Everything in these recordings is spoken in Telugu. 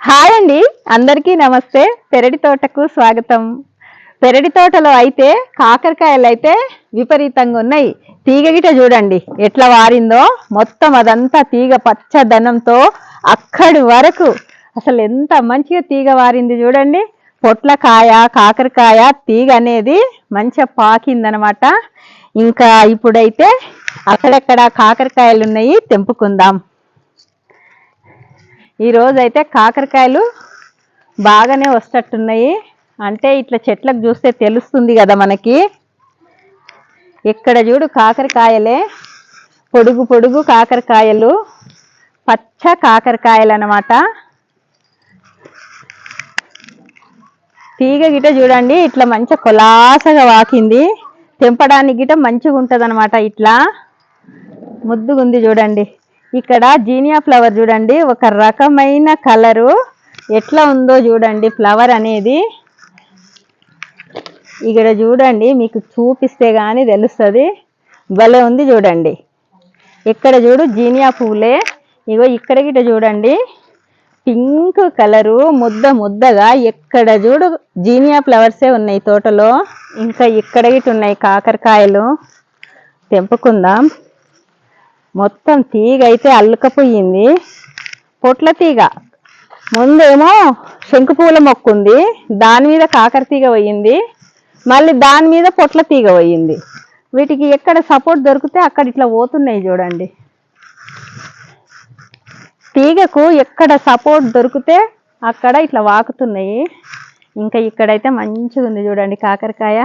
హాయ్ అండి. అందరికీ నమస్తే. పెరడి తోటకు స్వాగతం. పెరడి తోటలో అయితే కాకరకాయలు అయితే విపరీతంగా ఉన్నాయి. తీగ గిట చూడండి. ఎట్లా వారిందో. మొత్తం అదంతా తీగ పచ్చదనంతో అక్కడి వరకు అసలు ఎంత మంచిగా తీగ వారింది చూడండి. పొట్లకాయ కాకరకాయ తీగ అనేది మంచిగా పాకిందనమాట. ఇంకా ఇప్పుడైతే అక్కడక్కడ కాకరకాయలు ఉన్నాయి తెంపుకుందాం. ఈ కాకరకాయలు బాగానే వస్తట్టున్నాయి. అంటే ఇట్లా చెట్లకు చూస్తే తెలుస్తుంది కదా మనకి. ఇక్కడ చూడు కాకరకాయలే. పొడుగు పొడుగు కాకరకాయలు. పచ్చ కాకరకాయలు అనమాట తీగ గిట చూడండి ఇట్లా మంచిగా కొలాసగా వాకింది. తెంపడానికి గిట మంచిగా ఉంటుంది ఇట్లా. ముద్దుగుంది చూడండి. ఇక్కడ జీనియా ఫ్లవర్ చూడండి ఒక రకమైన కలరు. ఎట్లా ఉందో చూడండి ఫ్లవర్ అనేది. ఇక్కడ చూడండి మీకు చూపిస్తే కానీ తెలుస్తుంది. భలే ఉంది చూడండి. ఇక్కడ చూడు జీనియా పువ్వులే ఇగో ఇక్కడ గిట చూడండి పింక్ కలరు ముద్ద ముద్దగా ఎక్కడ చూడు జీనియా ఫ్లవర్సే ఉన్నాయి తోటలో. ఇంకా ఇక్కడ గిట ఉన్నాయి కాకరకాయలు. తెంపుకుందాం. మొత్తం తీగ అయితే అల్లుకపోయింది. పొట్ల తీగ. ముందేమో శంకు పూల మొక్క ఉంది. దాని మీద కాకర తీగ పోయింది. మళ్ళీ దాని మీద పొట్ల తీగ పోయింది. వీటికి ఎక్కడ సపోర్ట్ దొరికితే అక్కడ ఇట్లా పోతున్నాయి చూడండి. తీగకు ఎక్కడ సపోర్ట్ దొరికితే అక్కడ ఇట్లా వాకుతున్నాయి. ఇంకా ఇక్కడైతే మంచిగా ఉంది చూడండి కాకరకాయ.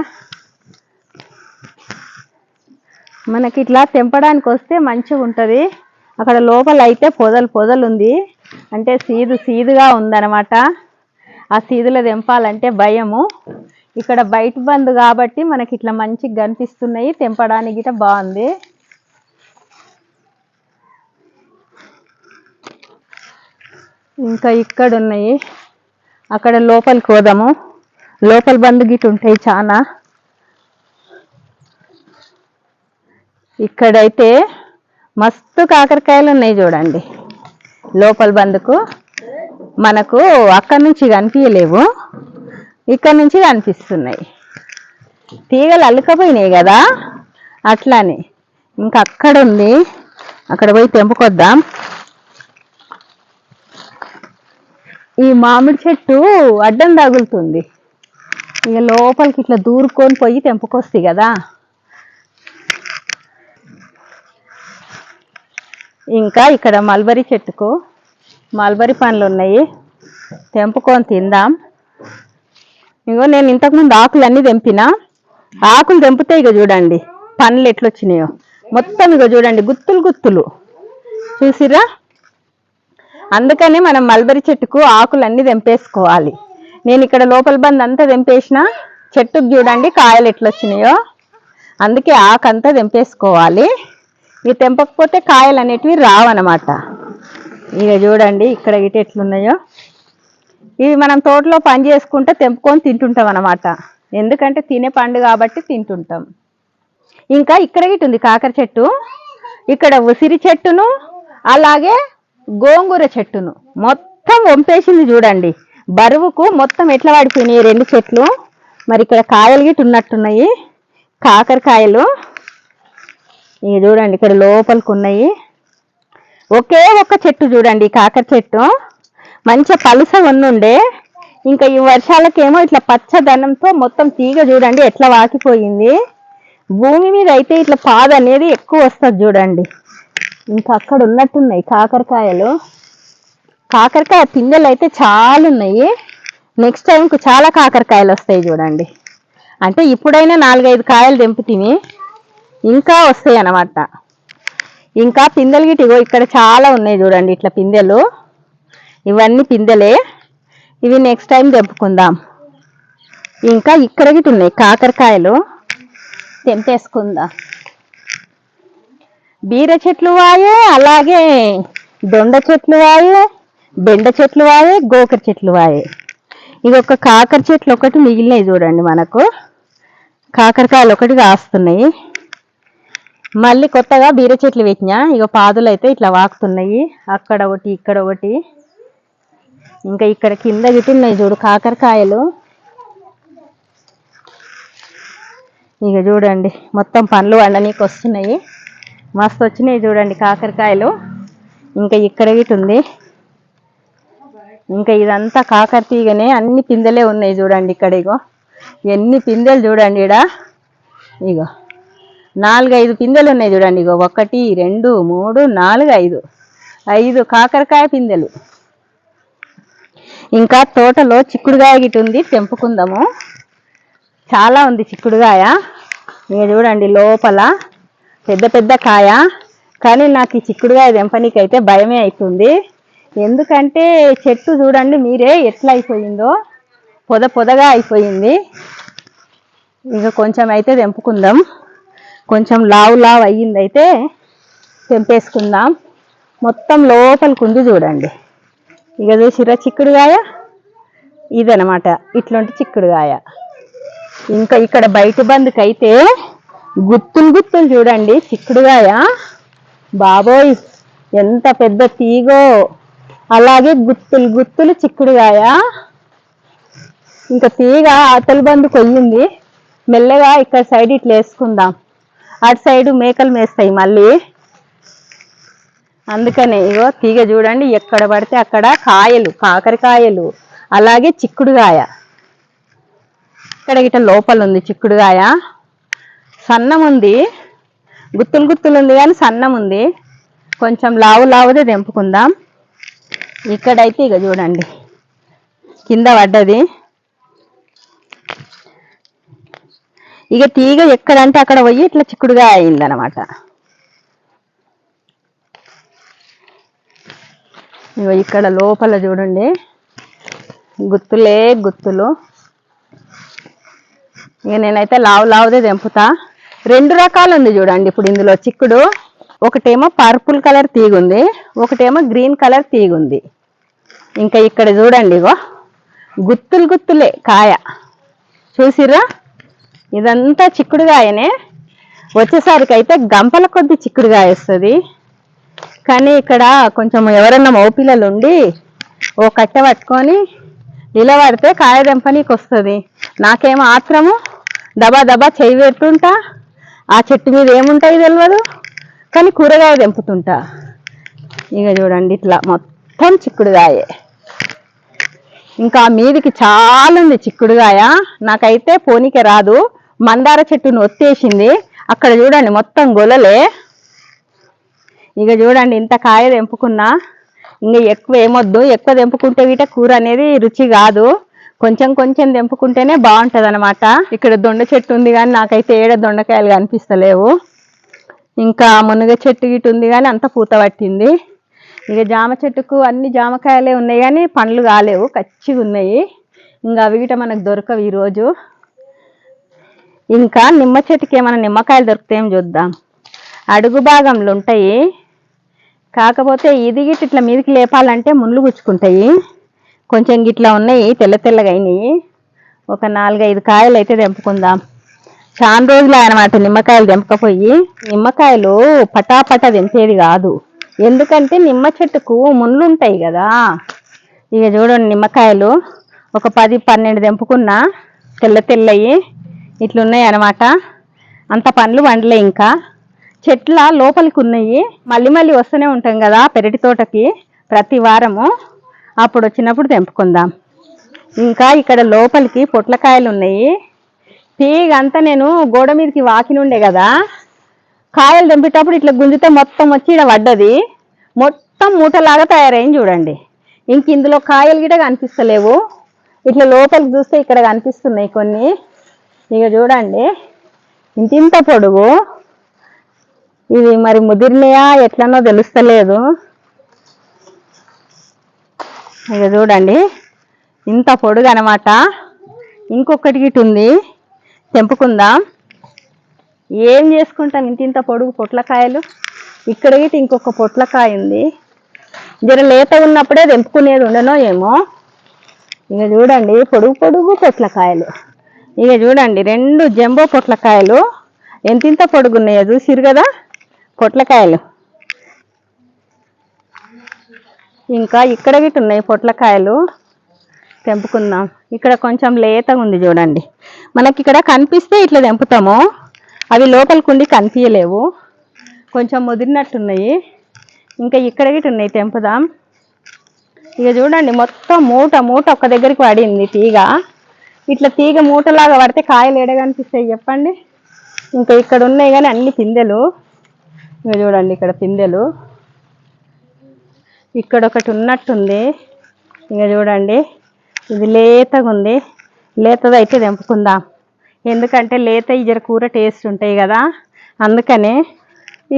మనకి ఇట్లా తెంపడానికి వస్తే మంచిగా ఉంటుంది అక్కడ లోపల అయితే పొదలు పొదలు ఉంది అంటే సీదు సీదుగా ఉందన్నమాట ఆ సీదులో తెంపాలంటే భయము. ఇక్కడ బయట బంద్ కాబట్టి మనకి ఇట్లా మంచిగా కనిపిస్తున్నాయి తెంపడానికి గిట బాగుంది. ఇంకా ఇక్కడ ఉన్నాయి అక్కడ లోపలికి పోదాము. లోపల బంద్ గిట్ ఉంటాయి చాలా ఇక్కడైతే మస్తు కాకరకాయలు ఉన్నాయి చూడండి. లోపల బందుకు మనకు అక్కడి నుంచి కనిపించలేవు. ఇక్కడ నుంచి కనిపిస్తున్నాయి. తీగలు అల్లుకపోయినాయి కదా? అట్లానే ఇంకా అక్కడ ఉంది. అక్కడ పోయి తెంపుకొద్దాం. ఈ మామిడి చెట్టు అడ్డం తగులుతుంది. ఇక లోపలికి ఇట్లా దూరుకొని పోయి తెంపుకొస్తాయి కదా? ఇంకా ఇక్కడ మల్బరీ చెట్టుకు మల్బరీ పండ్లు ఉన్నాయి. తెంపుకొని తిందాం. ఇగో నేను ఇంతకుముందు ఆకులు అన్నీ తెంపిన. ఆకులు తెంపితే ఇక చూడండి పండ్లు ఎట్లొచ్చినాయో. మొత్తం ఇక చూడండి గుత్తులు గుత్తులు. చూసిరా అందుకని మనం మల్బరీ చెట్టుకు ఆకులు అన్నీ తెంపేసుకోవాలి. నేను ఇక్కడ లోపల బంద్ అంతా తెంపేసిన. చెట్టుకు చూడండి కాయలు ఎట్లొచ్చినాయో. అందుకే ఆకంతా తెంపేసుకోవాలి. ఇవి తెంపకపోతే కాయలు అనేటివి రావన్నమాట. ఇక చూడండి ఇక్కడ ఇటు ఎట్లున్నాయో. ఇవి మనం తోటలో పని చేసుకుంటే తెంపుకొని తింటుంటాం అన్నమాట. ఎందుకంటే తినే పండు కాబట్టి తింటుంటాం. ఇంకా ఇక్కడ ఇటు ఉంది కాకర చెట్టు. ఇక్కడ ఉసిరి చెట్టును అలాగే గోంగూర చెట్టును. మొత్తం వంపేసింది చూడండి. బరువుకు మొత్తం ఎట్లా పడిపోయినాయి రెండు చెట్లు. మరి ఇక్కడ కాయలు గిట్టు ఉన్నట్టున్నాయి. కాకరకాయలు. ఇవి చూడండి ఇక్కడ లోపలికి ఉన్నాయి ఒకే ఒక్క చెట్టు చూడండి కాకర చెట్టు. మంచిగా పలుస ఉండే ఇంకా ఈ వర్షాలకేమో ఇట్లా పచ్చదనంతో మొత్తం తీగ చూడండి ఎట్లా వాకిపోయింది. భూమి మీద అయితే ఇట్లా పాద అనేది ఎక్కువ వస్తుంది చూడండి. ఇంకా అక్కడ ఉన్నట్టున్నాయి కాకరకాయలు. కాకరకాయ పిందెలు అయితే చాలా ఉన్నాయి నెక్స్ట్ టైంకు చాలా కాకరకాయలు వస్తాయి చూడండి. అంటే ఇప్పుడైనా నాలుగైదు కాయలు తెంపుతీమి ఇంకా వస్తాయి అన్నమాట. ఇంకా పిందెలు గిట ఇగో ఇక్కడ చాలా ఉన్నాయి చూడండి ఇట్లా పిందెలు. ఇవన్నీ పిందెలే. ఇవి నెక్స్ట్ టైం తెంపుకుందాం. ఇంకా ఇక్కడ గిట ఉన్నాయి కాకరకాయలు. తెంపేసుకుందాం. బీర చెట్లు వాయే అలాగే దొండ చెట్లు వాయే బెండ చెట్లు వాయే గోకర చెట్లు వాయే. ఇది ఒక కాకర చెట్లు ఒకటి మిగిలినాయి చూడండి మనకు. కాకరకాయలు ఒకటి కాస్తున్నాయి. మళ్ళీ కొత్తగా బీర చెట్లు పెట్టినా ఇక పాదులు అయితే ఇట్లా వాకుతున్నాయి. అక్కడ ఒకటి ఇక్కడ ఒకటి. ఇంకా ఇక్కడ కింద గిట్టున్నాయి చూడు కాకరకాయలు. ఇక చూడండి మొత్తం పండ్లు వండనీకి వస్తున్నాయి. మస్తు వచ్చినాయి చూడండి కాకరకాయలు. ఇంకా ఇక్కడ గిట్ట ఉంది. ఇంకా ఇదంతా కాకర తీగనే అన్ని పిందెలే ఉన్నాయి చూడండి ఇక్కడ ఇగో. ఎన్ని పిందెలు చూడండి ఇడ ఇగో. నాలుగైదు పిందెలు ఉన్నాయి చూడండి ఇగో ఒకటి రెండు మూడు నాలుగు ఐదు ఐదు కాకరకాయ పిందెలు. ఇంకా తోటలో చిక్కుడుగాయ గిట్ ఉంది తెంపుకుందాము. చాలా ఉంది చిక్కుడుగాయ. ఇక చూడండి లోపల పెద్ద పెద్ద కాయ. కానీ నాకు ఈ చిక్కుడుగాయ తెంపనీకి అయితే భయమే అవుతుంది ఎందుకంటే చెట్టు చూడండి మీరే ఎట్లా అయిపోయిందో పొద పొదగా అయిపోయింది. ఇక కొంచెం అయితే తెంపుకుందాం. కొంచెం లావు లావు అయ్యింది అయితే తెంపేసుకుందాం. మొత్తం లోపలికి ఉంది చూడండి. ఇక చూసిరా చిక్కుడుగాయ ఇదనమాట ఇట్లాంటి చిక్కుడుగాయ. ఇంకా ఇక్కడ బయట బందుకి అయితే గుత్తులు గుత్తులు చూడండి చిక్కుడుగాయ. బాబోయ్ ఎంత పెద్ద తీగో. అలాగే గుత్తులు గుత్తులు చిక్కుడుగాయ. ఇంకా తీగ అవతల బందు కొయ్యింది. మెల్లగా ఇక్కడ సైడ్ ఇట్లా వేసుకుందాం. అటు సైడు మేకలు మేస్తాయి మళ్ళీ. అందుకనే ఇగో తీగ చూడండి ఎక్కడ పడితే అక్కడ కాయలు కాకరకాయలు అలాగే చిక్కుడుగాయ. ఇక్కడ గిట్ట లోపల ఉంది చిక్కుడుగాయ. సన్నం ఉంది. గుత్తులు గుత్తులు ఉంది కానీ సన్నం ఉంది. కొంచెం లావు లావుదే తెంపుకుందాం. ఇక్కడైతే ఇక చూడండి. కింద పడ్డది. ఇక తీగ ఎక్కడంటే అక్కడ పోయి ఇట్లా చిక్కుడుగా అయిందనమాట ఇగో ఇక్కడ లోపల చూడండి. గుత్తులే గుత్తులు. ఇక నేనైతే లావు లావుదే తెంపుతా. రెండు రకాలు ఉంది చూడండి ఇప్పుడు ఇందులో చిక్కుడు ఒకటేమో పర్పుల్ కలర్ తీగ ఉంది ఒకటేమో గ్రీన్ కలర్ తీగ ఉంది ఇంకా ఇక్కడ చూడండి ఇగో. గుత్తులు గుత్తులే కాయ. చూసిర్రా? ఇదంతా చిక్కుడుగాయనే వచ్చేసరికి అయితే గంపల కొద్ది చిక్కుడుగాయ వస్తుంది. కానీ ఇక్కడ కొంచెం ఎవరన్నా మౌపిల్లలు ఉండి ఓ కట్టె పట్టుకొని నిలబడితే కాయ దెంపనీకి వస్తుంది. నాకేమో ఆత్రము? దబా దబా చేయి పెట్టుంటా ఆ చెట్టు మీద ఏముంటాయి తెలియదు కానీ కూరగాయ తెంపుతుంటా. ఇక చూడండి ఇట్లా మొత్తం చిక్కుడుగాయే. ఇంకా మీదికి చాలా ఉంది చిక్కుడుగాయ. నాకైతే పోనీకే రాదు. మందార చెట్టును ఒత్తేసింది అక్కడ చూడండి మొత్తం గొలలే. ఇక చూడండి ఇంత కాయ తెంపుకున్నా. ఇంకా ఎక్కువ ఏమొద్దు. ఎక్కువ తెంపుకుంటే వీట కూర అనేది రుచి కాదు. కొంచెం కొంచెం తెంపుకుంటేనే బాగుంటుంది అనమాట ఇక్కడ దొండ చెట్టు ఉంది కానీ నాకైతే ఏడ దొండకాయలు కనిపిస్తలేవు. ఇంకా మునగ చెట్టు గిట్టు ఉంది కానీ అంత పూత పట్టింది. ఇక జామ చెట్టుకు అన్ని జామకాయలే ఉన్నాయి కానీ పండ్లు కాలేవు కచ్చిగా ఉన్నాయి. ఇంకా అవి గిట మనకు దొరకవు ఈరోజు. ఇంకా నిమ్మ చెట్టుకి ఏమైనా నిమ్మకాయలు దొరుకుతాయేమో చూద్దాం. అడుగు భాగంలో ఉంటాయి. కాకపోతే ఇది గిట్ట ఇట్లా మీదకి లేపాలంటే ముళ్ళు గుచ్చుకుంటాయి. కొంచెం గిట్లా ఉన్నాయి తెల్ల తెల్లగా అయినాయి. ఒక నాలుగైదు కాయలు అయితే తెంపుకుందాం. చాలా రోజులు అనమాట నిమ్మకాయలు తెంపకపోయి నిమ్మకాయలు పటాపటా తెంపేది కాదు. ఎందుకంటే నిమ్మ చెట్టుకు ముళ్ళుంటాయి కదా. ఇక చూడండి నిమ్మకాయలు. ఒక పది పన్నెండు తెంపుకున్నా తెల్ల తెల్లయి ఇట్లున్నాయి అనమాట అంత పండ్లు వండలే ఇంకా. చెట్ల లోపలికి ఉన్నాయి మళ్ళీ మళ్ళీ వస్తూనే ఉంటాం కదా పెరటి తోటకి ప్రతి వారము. అప్పుడు వచ్చినప్పుడు తెంపుకుందాం. ఇంకా ఇక్కడ లోపలికి పొట్లకాయలు ఉన్నాయి తీగ అంతా నేను గోడ మీదకి వాకిని ఉండే కదా. కాయలు తెంపేటప్పుడు ఇట్లా గుంజితే మొత్తం వచ్చి ఇక్కడ పడ్డది. మొత్తం మూటలాగా తయారైంది చూడండి. ఇంక ఇందులో కాయలు గిట కనిపిస్తలేవు. ఇట్లా లోపలికి చూస్తే ఇక్కడ కనిపిస్తున్నాయి కొన్ని. ఇక చూడండి. ఇంత ఇంత పొడుగు. ఇది మరి ముదిరినాయా ఎట్లనో తెలుస్తలేదు. ఇక చూడండి. ఇంత పొడుగు అనమాట ఇంకొకటి ఇటు ఉంది తెంపుకుందాం. ఏం చేసుకుంటాం? ఇంత ఇంత పొడుగు పొట్లకాయలు? ఇక్కడ గిట్ ఇంకొక పొట్లకాయ ఉంది. జర లేత ఉన్నప్పుడే తెంపుకునేది ఉండనో ఏమో? ఇక చూడండి పొడుగు పొడుగు పొట్లకాయలు. ఇక చూడండి రెండు జంబో పొట్లకాయలు. ఎంతింత పొడుగున్నాయో చూసిరు కదా? పొట్లకాయలు. ఇంకా ఇక్కడ గిట్ట ఉన్నాయి పొట్లకాయలు. తెంపుకుందాం. ఇక్కడ కొంచెం లేతగా ఉంది చూడండి. మనకి ఇక్కడ కనిపిస్తే ఇట్లా తెంపుతాము. అవి లోపలికి కనిపించలేవు కొంచెం ముదిరినట్టున్నాయి. ఇంకా ఇక్కడ గిట్ట ఉన్నాయి తెంపుదాం. ఇక చూడండి మొత్తం మూట మూట ఒక్క దగ్గరికి పడింది తీగ. ఇట్లా తీగ మూటలాగా పడితే కాయలు ఎడగనిపిస్తాయి చెప్పండి. ఇంకా ఇక్కడ ఉన్నాయి కానీ అన్ని పిందెలు. ఇక చూడండి ఇక్కడ పిందెలు. ఇక్కడ ఒకటి ఉన్నట్టుంది. ఇక చూడండి ఇది లేతగా ఉంది లేతది అయితే తెంపుకుందాం. ఎందుకంటే లేత ఇజర కూర టేస్ట్ ఉంటాయి కదా అందుకనే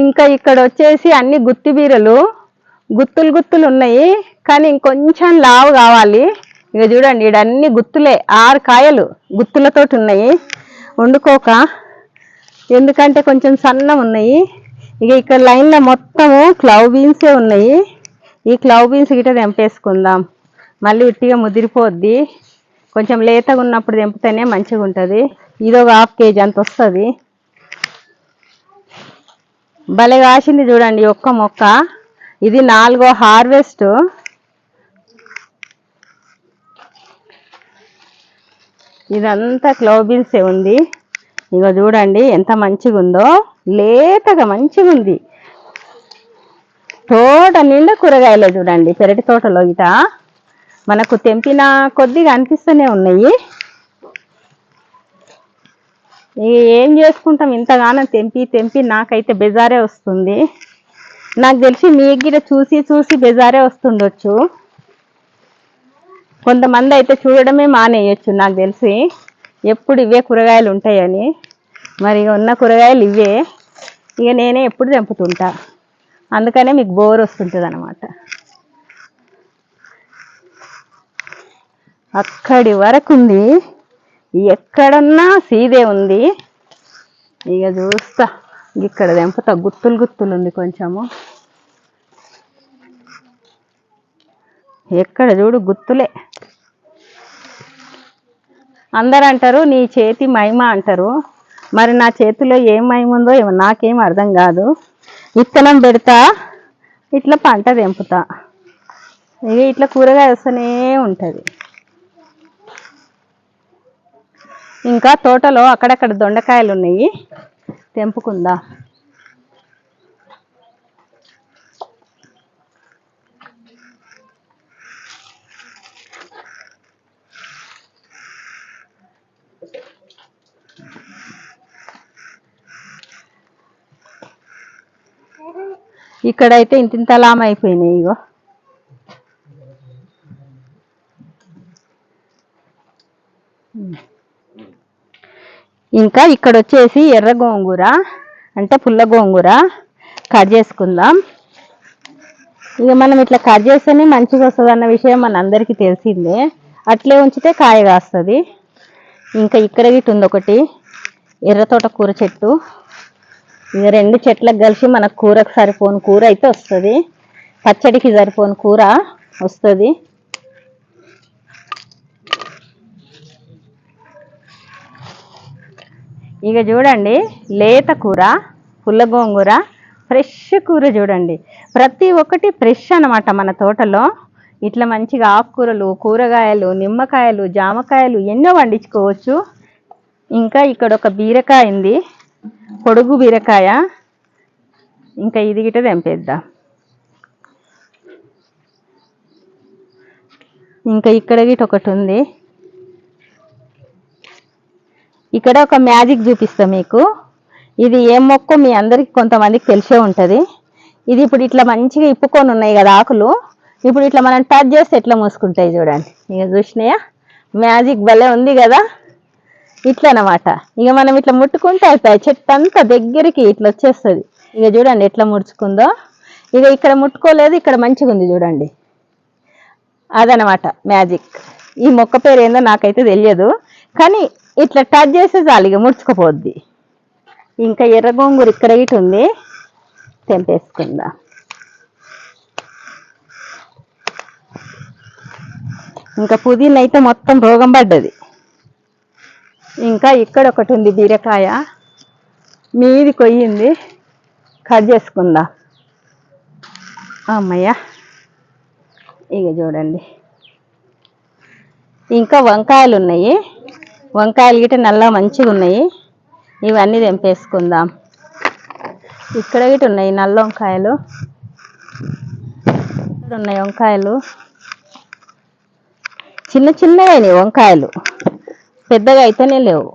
ఇంకా ఇక్కడ వచ్చేసి అన్ని గుత్తి బీరలు గుత్తులు గుత్తులు ఉన్నాయి కానీ ఇంకొంచెం లావు కావాలి. ఇక చూడండి ఈడ గుత్తులే ఆరు కాయలు గుత్తులతోటి ఉన్నాయి. వండుకోక ఎందుకంటే కొంచెం సన్నం ఉన్నాయి. ఇక ఇక్కడ లైన్లో మొత్తము క్లవ్ బీన్సే ఉన్నాయి. ఈ క్లవ్ బీన్స్ గిట్ట తెంపేసుకుందాం. మళ్ళీ ఉట్టిగా ముదిరిపోద్ది. కొంచెం లేతగా ఉన్నప్పుడు తెంపితేనే మంచిగా ఉంటుంది ఇది ఒక హాఫ్ కేజీ అంత వస్తుంది. భలే కాసింది చూడండి ఒక్క మొక్క. ఇది నాలుగో హార్వెస్ట్. ఇదంతా క్లోబిన్సే ఉంది. ఇక చూడండి ఎంత మంచిగా ఉందో లేతగా మంచిగా ఉంది తోట నిండా కూరగాయలు చూడండి. పెరటి తోటలో ఇట. మనకు తెంపిన కొద్దిగా అనిపిస్తూనే ఉన్నాయి. ఏం చేసుకుంటాం? ఇంతగానో తెంపి తెంపి నాకైతే బెజారే వస్తుంది. నాకు తెలిసి మీ దగ్గర చూసి చూసి బెజారే వస్తుండొచ్చు. కొంతమంది అయితే చూడడమే మానేయచ్చు నాకు తెలిసి. ఎప్పుడు ఇవే కూరగాయలు ఉంటాయని. మరి ఉన్న కూరగాయలు ఇవే. ఇక నేనే ఎప్పుడు తెంపుతుంటా. అందుకనే మీకు బోర్ వస్తుంటుంది అనమాట అక్కడి వరకు ఉంది. ఎక్కడన్నా సీదే ఉంది. ఇక చూస్తా. ఇక్కడ తెంపుతా. గుత్తులు గుత్తులు ఉంది కొంచెము. ఎక్కడ చూడు గుత్తులే. అందరు అంటారు నీ చేతి మహిమ అంటారు. మరి నా చేతిలో ఏం మహిమ ఉందో నాకేం అర్థం కాదు. విత్తనం పెడతా ఇట్లా పంట తెంపుతా. ఇక ఇట్లా కూరగాయ వస్తూనే ఉంటుంది. ఇంకా తోటలో అక్కడక్కడ దొండకాయలు ఉన్నాయి తెంపుకుందా. ఇక్కడైతే ఇంత ఇంత లామ అయిపోయినాయి ఇగో. ఇంకా ఇక్కడ వచ్చేసి ఎర్ర గోంగూర అంటే పుల్ల గోంగూర కట్ చేసుకుందాం. ఇక మనం ఇట్లా కట్ చేస్తేనే మంచిగా వస్తుంది అన్న విషయం మన అందరికీ తెలిసిందే. అట్లే ఉంచితే కాయ కాస్తుంది. ఇంకా ఇక్కడ గిట్ ఉంది ఒకటి ఎర్ర తోట కూర చెట్టు. ఇక రెండు చెట్లకు కలిసి మనకు కూరకు సరిపోని కూర అయితే వస్తుంది. పచ్చడికి సరిపోని కూర వస్తుంది. ఇక చూడండి లేత కూర పుల్ల గోంగూర ఫ్రెష్ కూర చూడండి. ప్రతి ఒక్కటి ఫ్రెష్ అనమాట మన తోటలో. ఇట్లా మంచిగా ఆకుకూరలు కూరగాయలు నిమ్మకాయలు జామకాయలు ఎన్నో పండించుకోవచ్చు. ఇంకా ఇక్కడ ఒక బీరకాయ ఉంది. పొడుగు బీరకాయ. ఇంకా ఇది గిట తెంపేద్దాం. ఇంకా ఇక్కడ గిట ఒకటి ఉంది. ఇక్కడ ఒక మ్యాజిక్ చూపిస్తా మీకు. ఇది ఏ మొక్క మీ అందరికి కొంతమందికి తెలిసే ఉంటుంది. ఇది ఇప్పుడు ఇట్లా మంచిగా ఇప్పుకొని ఉన్నాయి కదా ఆకులు. ఇప్పుడు ఇట్లా మనం టచ్ చేస్తే ఎట్లా మూసుకుంటాయి చూడండి. ఇక చూసినాయా? మ్యాజిక్ భలే ఉంది కదా. ఇట్లా అన్నమాట ఇక మనం ఇట్లా ముట్టుకుంటే అయిపోయి చెట్టు అంతా దగ్గరికి ఇట్లా వచ్చేస్తుంది. ఇక చూడండి ఎట్లా ముడుచుకుందో. ఇక ఇక్కడ ముట్టుకోలేదు ఇక్కడ మంచిగా ఉంది చూడండి. అదనమాట మ్యాజిక్. ఈ మొక్క పేరు ఏందో నాకైతే తెలియదు. కానీ ఇట్లా టచ్ చేస్తే చాలు ఇక ముడుచుకుపోద్ది. ఇంకా ఎర్ర గోంగూర ఇక్కడ ఇటు ఉంది తెంపేసుకుందా. ఇంకా పుదీనా అయితే మొత్తం రోగం పడ్డది. ఇంకా ఇక్కడ ఒకటి ఉంది బీరకాయ. మీది కొయ్యింది కట్ చేసుకుందా. అమ్మయ్య. ఇక చూడండి. ఇంకా వంకాయలు ఉన్నాయి. వంకాయలు గిట్ట నల్ల మంచిగా ఉన్నాయి. ఇవన్నీ తెంపేసుకుందాం. ఇక్కడ గిట్ట ఉన్నాయి నల్ల వంకాయలు. ఇక్కడ ఉన్నాయి వంకాయలు. చిన్న చిన్నగా వంకాయలు. పెద్దగా అయితేనే లేవు.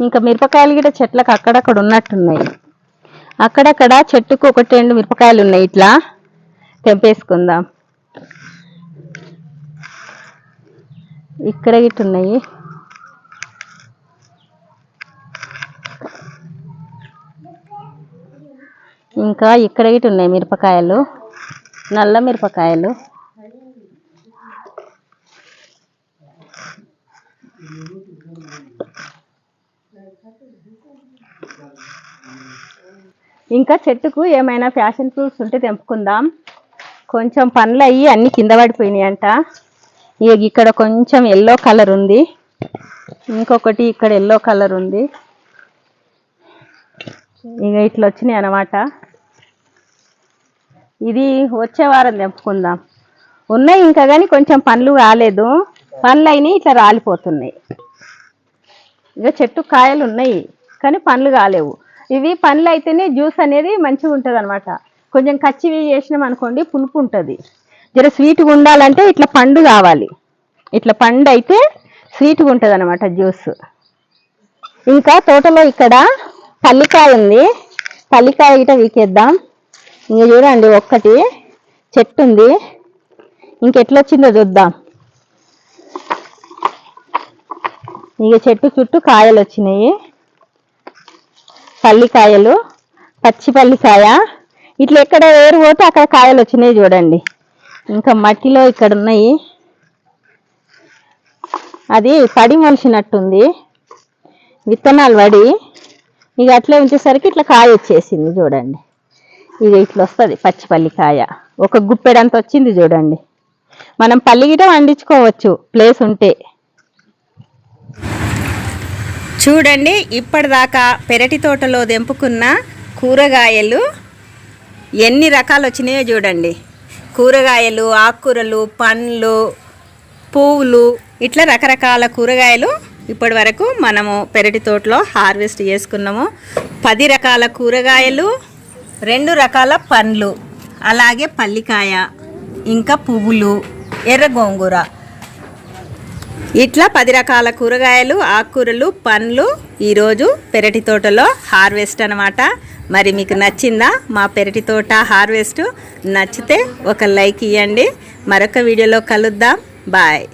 ఇంకా మిరపకాయలు గిట చెట్లకు అక్కడక్కడ ఉన్నట్టున్నాయి. అక్కడక్కడ చెట్టుకు ఒకటి రెండు మిరపకాయలు ఉన్నాయి. ఇట్లా తెంపేసుకుందాం. ఇక్కడ గిట్ట ఉన్నాయి. ఇంకా ఇక్కడ గిట్ట ఉన్నాయి మిరపకాయలు. నల్ల మిరపకాయలు. ఇంకా చెట్టుకు ఏమైనా ఫ్యాషన్ ఫ్రూట్స్ ఉంటే తెంపుకుందాం. కొంచెం పండ్లు అయ్యి అన్ని కింద పడిపోయినాయి అంట ఇక ఇక్కడ కొంచెం ఎల్లో కలర్ ఉంది. ఇంకొకటి ఇక్కడ ఎల్లో కలర్ ఉంది. ఇక ఇట్లా వచ్చినాయి అన్నమాట. ఇది వచ్చే వారం తెంపుకుందాం. ఉన్నాయి ఇంకా కానీ కొంచెం పండ్లు రాలేదు. పండ్లు అయినాయి ఇట్లా రాలిపోతున్నాయి. ఇక చెట్టు కాయలు ఉన్నాయి కానీ పండ్లు కాలేవు ఇవి పండ్లు అయితేనే జ్యూస్ అనేది మంచిగా ఉంటుంది అనమాట కొంచెం కచ్చివి చేసినాం అనుకోండి పులుపు ఉంటుంది. జర స్వీట్గా ఉండాలంటే ఇట్లా పండు కావాలి. ఇట్లా పండు అయితే స్వీట్గా ఉంటుంది అనమాట జ్యూస్. ఇంకా తోటలో ఇక్కడ పల్లికాయ ఉంది. పల్లికాయ గిట వీకేద్దాం ఇంక చూడండి ఒక్కటి చెట్టు ఉంది. ఇంకెట్లొచ్చిందో చూద్దాం. ఇక చెట్టు చుట్టూ కాయలు వచ్చినాయి పల్లికాయలు పచ్చి పల్లికాయ. ఇట్లా ఎక్కడ వేరు పోతే అక్కడ కాయలు వచ్చినాయి చూడండి. ఇంకా మట్టిలో ఇక్కడ ఉన్నాయి. అది పడి మొలిచినట్టుంది. విత్తనాలు పడి. ఇక అట్లే ఉంచేసరికి ఇట్లా కాయ వచ్చేసింది చూడండి. ఇది ఇట్లా వస్తుంది పచ్చి పల్లికాయ. ఒక గుప్పెడంత వచ్చింది చూడండి. మనం పల్లి గిట వండించుకోవచ్చు. ప్లేస్ ఉంటే. చూడండి ఇప్పటిదాకా పెరటి తోటలో తెంపుకున్న కూరగాయలు ఎన్ని రకాలు వచ్చినాయో చూడండి. కూరగాయలు ఆకుకూరలు పండ్లు పువ్వులు ఇట్లా రకరకాల కూరగాయలు ఇప్పటి వరకు మనము పెరటి తోటలో హార్వెస్ట్ చేసుకున్నాము. పది రకాల కూరగాయలు రెండు రకాల పండ్లు అలాగే పల్లికాయ ఇంకా పువ్వులు ఎర్ర గోంగూర. ఇట్లా పది రకాల కూరగాయలు ఆకుకూరలు పండ్లు ఈరోజు పెరటి తోటలో హార్వెస్ట్ అనమాట మరి మీకు నచ్చిందా మా పెరటి తోట హార్వెస్ట్? నచ్చితే ఒక లైక్ ఇవ్వండి మరొక వీడియోలో కలుద్దాం. బాయ్.